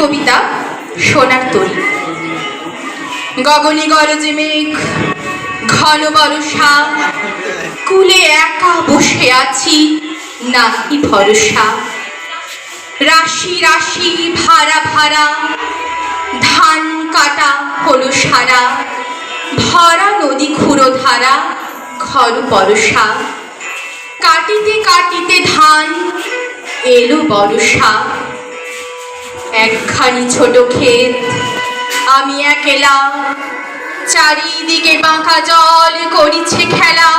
কবিতা সোনার তরি। গগনে গরজে মেঘ, ঘন বরষা, কুলে একা বসে আছি, নাহি ভরসা। রাশি রাশি ভাড়া ভাড়া, ধান কাটা হলো সারা, ভরা নদী খুঁড়ো ধারা ঘর পরশা কাটিতে কাটিতে ধান এলো বরষা। একখানি ছোট ক্ষেত। আমি একেলা চারিদিকে বাঁকা জল করিছে খেলা।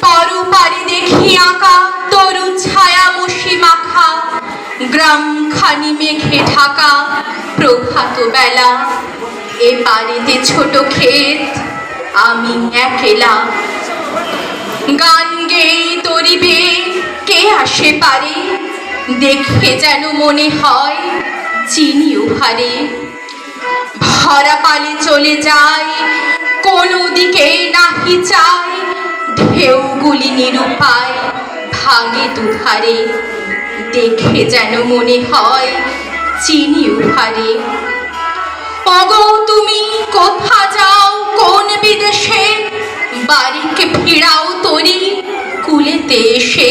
পরপারে দেখি আঁকা তরু ছায়া মশি মাখা। গ্রাম খানি মেঘে ঢাকা, প্রভাত বেলা। এ বাড়িতে ছোট ক্ষেত, আমি একেলা। গান গেয়ে তরিবে, কে আসে পারে? দেখে যেন মনে হয় চিনি উহারে ভরা পালে চলে যায়, কোনো দিকে নাহি চায় ঢেউগুলি নিরুপায় ভাঙে দুধারে। দেখে যেন মনে হয় চিনি উহারে ওগো, তুমি কোথা যাও? কোন বিদেশে? বাড়িকে ফিরাও তরি, কুলেতে এসে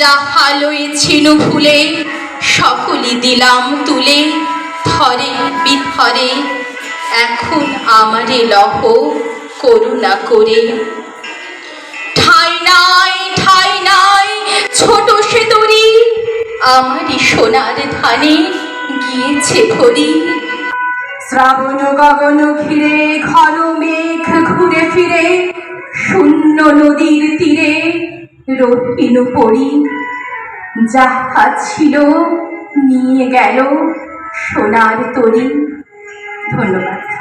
যাহা লয়েছিল ফুলে, সকলই দিলাম তুলে থরে বিথরে এখন আমারে লহ করুণা করে। ঠাই নাই ঠাই নাই, ছোট সে তরি আমারই সোনার ধানে গিয়েছে ভরি শ্রাবণ গগন ঘিরে, ঘন মেঘ ঘুরে ফিরে, শূন্য নদীর তীরে রহিন পড়ি যাহা ছিল নিয়ে গেল সোনার তরি। ধন্যবাদ।